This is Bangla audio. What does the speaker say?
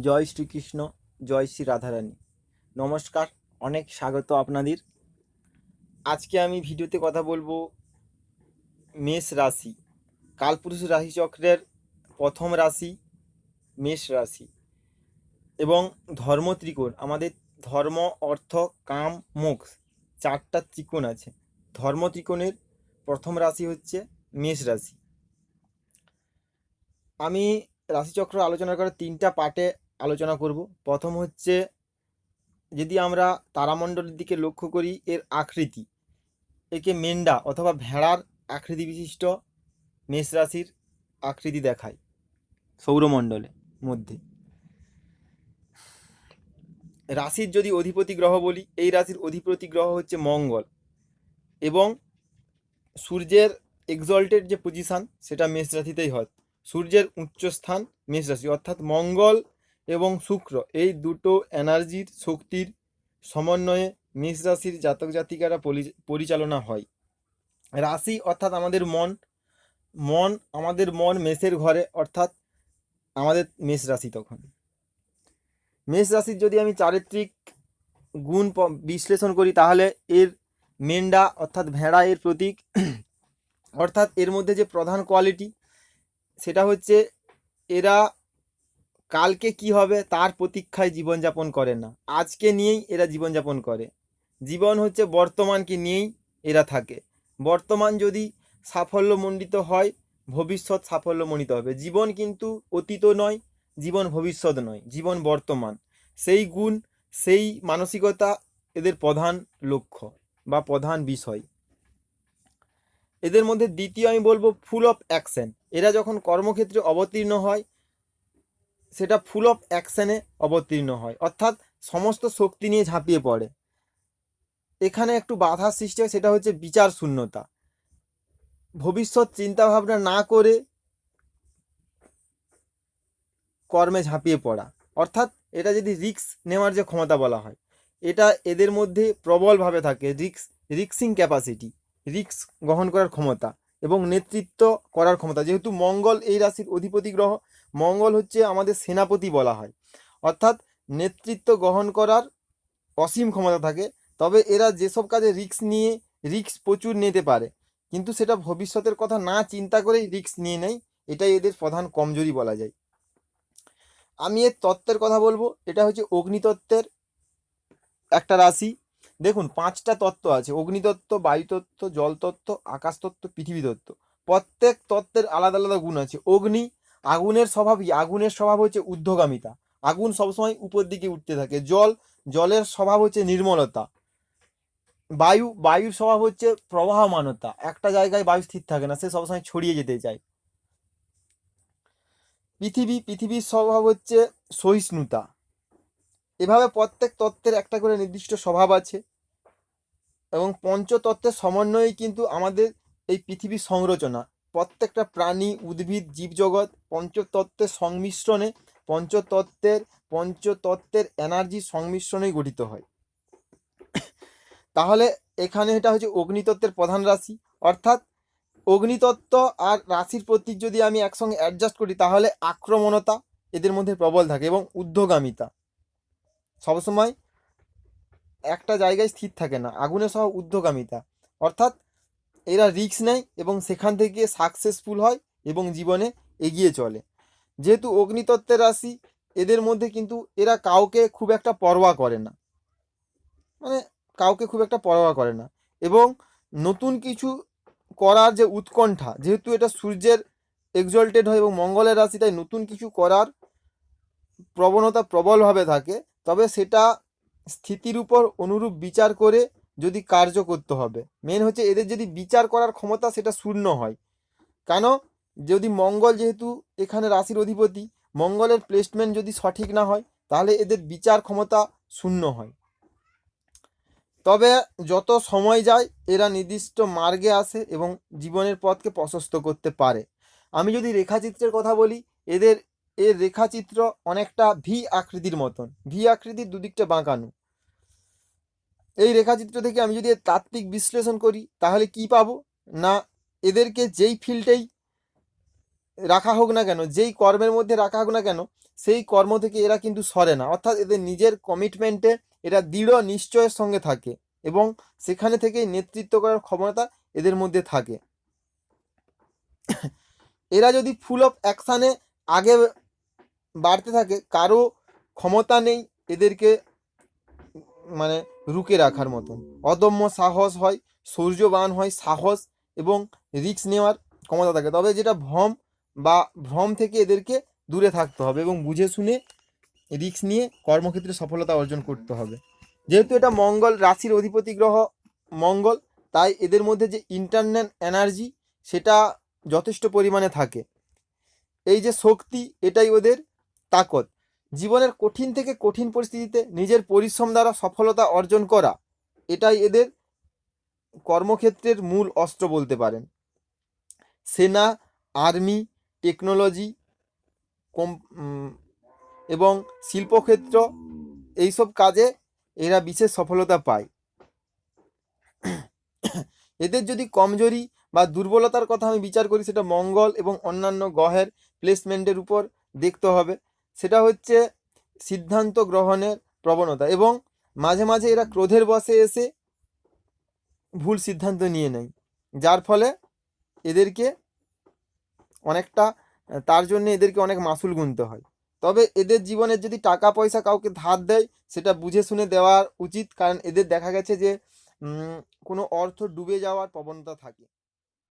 জয় শ্রীকৃষ্ণ, জয় শ্রী রাধারানী। নমস্কার, অনেক স্বাগত আপনাদের। আজকে আমি ভিডিওতে কথা বলব মেষ রাশি। কালপুরুষ রাশিচক্রের প্রথম রাশি মেষ রাশি। এবং ধর্ম ত্রিকোণ, আমাদের ধর্ম, অর্থ, কাম, মোক্ষ চারটা ত্রিকোণ আছে। ধর্ম ত্রিকোণের প্রথম রাশি হচ্ছে মেষ রাশি। আমি রাশিচক্র আলোচনা করার তিনটা পার্টে আলোচনা করব। প্রথম হচ্ছে, যদি আমরা তারামণ্ডলের দিকে লক্ষ্য করি, এর আকৃতি। একে মেন্ডা অথবা ভেড়ার আকৃতি বিশিষ্ট মেষ রাশির আকৃতি দেখায় সৌরমণ্ডলের মধ্যে। রাশির যদি অধিপতি গ্রহ বলি, এই রাশির অধিপতি গ্রহ হচ্ছে মঙ্গল এবং সূর্যের এক্সল্টেড যে পজিশান সেটা মেষ রাশিতেই হয়। সূর্যের উচ্চস্থান মেষ রাশি, অর্থাৎ মঙ্গল এবং শুক্র। এই দুটো এনার্জির শক্তির সমন্বয়ে মেষ রাশির জাতক জাতিকারা পরিচালনা হয়। রাশি অর্থাৎ আমাদের মন মন আমাদের মন মেষের ঘরে অর্থাৎ আমাদের মেষ রাশি তখন। মেষ রাশির যদি আমি চারিত্রিক গুণ বিশ্লেষণ করি তাহলে এর মেন্ডা অর্থাৎ ভেড়া এর প্রতীক, অর্থাৎ এর মধ্যে যে প্রধান কোয়ালিটি সেটা হচ্ছে এরা কালকে কি হবে তার প্রতীক্ষায় জীবনযাপন করে না। আজকে নিয়েই এরা জীবনযাপন করে। জীবন হচ্ছে বর্তমানকে নিয়েই এরা থাকে। বর্তমান যদি সাফল্যমণ্ডিত হয়, ভবিষ্যৎ সাফল্যমণ্ডিত হবে। জীবন কিন্তু অতীত নয়, জীবন ভবিষ্যৎ নয়, জীবন বর্তমান। সেই গুণ, সেই মানসিকতা এদের প্রধান লক্ষ্য বা প্রধান বিষয়। এদের মধ্যে দ্বিতীয় আমি বলব ফুল অফ অ্যাকশন। এরা যখন কর্মক্ষেত্রে অবতীর্ণ হয় সেটা ফুল অফ অ্যাকশানে অবতীর্ণ হয়। অর্থাৎ সমস্ত শক্তি নিয়ে ঝাঁপিয়ে পড়ে। এখানে একটু বাধার সৃষ্টি হয়, সেটা হচ্ছে বিচার শূন্যতা। ভবিষ্যৎ চিন্তাভাবনা না করে কর্মে ঝাঁপিয়ে পড়া। অর্থাৎ এটা যদি রিক্স নেওয়ার যে ক্ষমতা বলা হয়, এটা এদের মধ্যে প্রবলভাবে থাকে। রিক্স রিক্সিং ক্যাপাসিটি রিক্স গ্রহণ করার ক্ষমতা এবং নেতৃত্ব করার ক্ষমতা। যেহেতু মঙ্গল এই রাশির অধিপতি গ্রহ মঙ্গল হচ্ছে আমাদের সেনাপতি বলা হয়। অর্থাৎ নেতৃত্ব গ্রহণ করার অসীম ক্ষমতা থাকে, তবে এরা যেসব কাজে রিক্স নিয়ে রিস্ক প্রচুর নিতে পারে। কিন্তু সেটা ভবিষ্যতের কথা না চিন্তা করেই রিক্স নিয়ে নেয়, এটাই এদের প্রধান কমজোরি বলা যায়। আমি এর তত্ত্বের কথা বলব, এটা হচ্ছে অগ্নিতত্ত্বের একটা রাশি। দেখুন, পাঁচটা তত্ত্ব আছে, অগ্নিতত্ত্ব, বায়ুতত্ত্ব, জলতত্ত্ব, আকাশতত্ত্ব পৃথিবী তত্ত্ব প্রত্যেক তত্ত্বের আলাদা আলাদা গুণ আছে। অগ্নি আগুনের স্বভাবই আগুনের স্বভাব হচ্ছে ঊর্ধ্বগামিতা আগুন সবসময় উপর দিকে উঠতে থাকে। জল, জলের স্বভাব হচ্ছে নির্মলতা। বায়ু, বায়ুর স্বভাব হচ্ছে প্রবাহমানতা। একটা জায়গায় বায়ু স্থির থাকে না, সে সবসময় ছড়িয়ে যেতে চায়। পৃথিবী, পৃথিবীর স্বভাব হচ্ছে সহিষ্ণুতা। এভাবে প্রত্যেক তত্ত্বের একটা করে নির্দিষ্ট স্বভাব আছে। এবং পঞ্চতত্ত্বের সমন্বয়েই কিন্তু আমাদের এই পৃথিবীর সংরচনা। প্রত্যেকটা প্রাণী, উদ্ভিদ, জীবজগৎ, পঞ্চতত্ত্বের সংমিশ্রণে পঞ্চতত্ত্বের পঞ্চতত্ত্বের এনার্জির সংমিশ্রণেই গঠিত হয়। তাহলে এখানে এটা হচ্ছে অগ্নিতত্ত্বের প্রধান রাশি। অর্থাৎ অগ্নিতত্ত্ব আর রাশির প্রতীক যদি আমি একসঙ্গে অ্যাডজাস্ট করি, তাহলে আক্রমণতা এদের মধ্যে প্রবল থাকে এবং ঊর্ধ্বগামিতা সবসময় একটা জায়গায় স্থির থাকে না, আগুনে সহ ঊর্ধ্বগামিতা অর্থাৎ এরা রিস্ক নেয় এবং সেখান থেকে সাকসেসফুল হয় এবং জীবনে এগিয়ে চলে। যেহেতু অগ্নিতত্ত্বের রাশি, এদের মধ্যে কিন্তু এরা কাউকে খুব একটা পরোয়া করে না। মানে কাউকে খুব একটা পরোয়া করে না। এবং নতুন কিছু করার যে উৎকণ্ঠা, যেহেতু এটা সূর্যের এক্সল্টেড হয় এবং মঙ্গলের রাশি, তাই নতুন কিছু করার প্রবণতা প্রবলভাবে থাকে, তবে সেটা স্থিতির উপর অনুরূপ বিচার করে যদি কার্য করতে হবে। মেন হচ্ছে এদের যদি বিচার করার ক্ষমতা সেটা শূন্য হয়। কেন? যদি মঙ্গল যেহেতু এখানে রাশির অধিপতি, মঙ্গলের প্লেসমেন্ট যদি সঠিক না হয়, তাহলে এদের বিচার ক্ষমতা শূন্য হয়। তবে যত সময় যায়, এরা নির্দিষ্ট মার্গে আসে এবং জীবনের পথকে প্রশস্ত করতে পারে। আমি যদি রেখাচিত্রের কথা বলি, এদের, এর রেখাচিত্র অনেকটা ভি আকৃতির মতন। ভি আকৃতির দুদিকটা বাঁকানো। এই রেখাচিত্র থেকে আমি যদি তাত্ত্বিক বিশ্লেষণ করি, তাহলে কি পাবো? না, এদেরকে যেই ফিল্ডেই রাখা হোক না কেন, যেই কর্মের মধ্যে রাখা হোক না কেন, সেই কর্ম থেকে এরা কিন্তু সরে না। অর্থাৎ এদের নিজের কমিটমেন্টে এরা দৃঢ় নিশ্চয়ের সঙ্গে থাকে এবং সেখানে থেকেই নেতৃত্ব করার ক্ষমতা এদের মধ্যে থাকে। এরা যদি ফুল অফ অ্যাকশানে আগে বাড়তে থাকে, কারও ক্ষমতা নেই এদেরকে মানে রুকে রাখার মতন। অদম্য সাহস হয় শৌর্যবান হয়, সাহস এবং রিস্ক নেওয়ার ক্ষমতা থাকে। তবে যেটা ভ্রম বা ভ্রম থেকে এদেরকে দূরে থাকতে হবে এবং বুঝে শুনে রিক্স নিয়ে কর্মক্ষেত্রে সফলতা অর্জন করতে হবে। যেহেতু এটা মঙ্গল রাশির অধিপতি গ্রহ, মঙ্গল, তাই এদের মধ্যে যে ইন্টারনাল এনার্জি সেটা যথেষ্ট পরিমাণে থাকে। এই যে শক্তি, এটাই ওদের তাকত। জীবনের কঠিন থেকে কঠিন পরিস্থিতিতে নিজের পরিশ্রম দ্বারা সফলতা অর্জন করা, এটাই এদের কর্মক্ষেত্রের মূল অস্ত্র বলতে পারেন। সেনা, আর্মি, টেকনোলজি, কম এবং শিল্পক্ষেত্র, এইসব কাজে এরা বিশেষ সফলতা পায়। এদের যদি কমজোরি বা দুর্বলতার কথা আমি বিচার করি, সেটা মঙ্গল এবং অন্যান্য গ্রহের প্লেসমেন্টের উপর দেখতে হবে। সেটা হচ্ছে সিদ্ধান্ত গ্রহণের প্রবণতা এবং মাঝে মাঝে এরা ক্রোধের বশে এসে ভুল সিদ্ধান্ত নিয়ে নেয়। যার ফলে এদেরকে অনেকটা, তার জন্য এদেরকে অনেক মাসুল গুনতে হয়। তবে এদের জীবনের যদি টাকা পয়সা কাউকে ধার দেয়, সেটা বুঝে শুনে দেওয়া উচিত। কারণ এদের দেখা গেছে যে কোনো অর্থ ডুবে যাওয়ার প্রবণতা থাকে।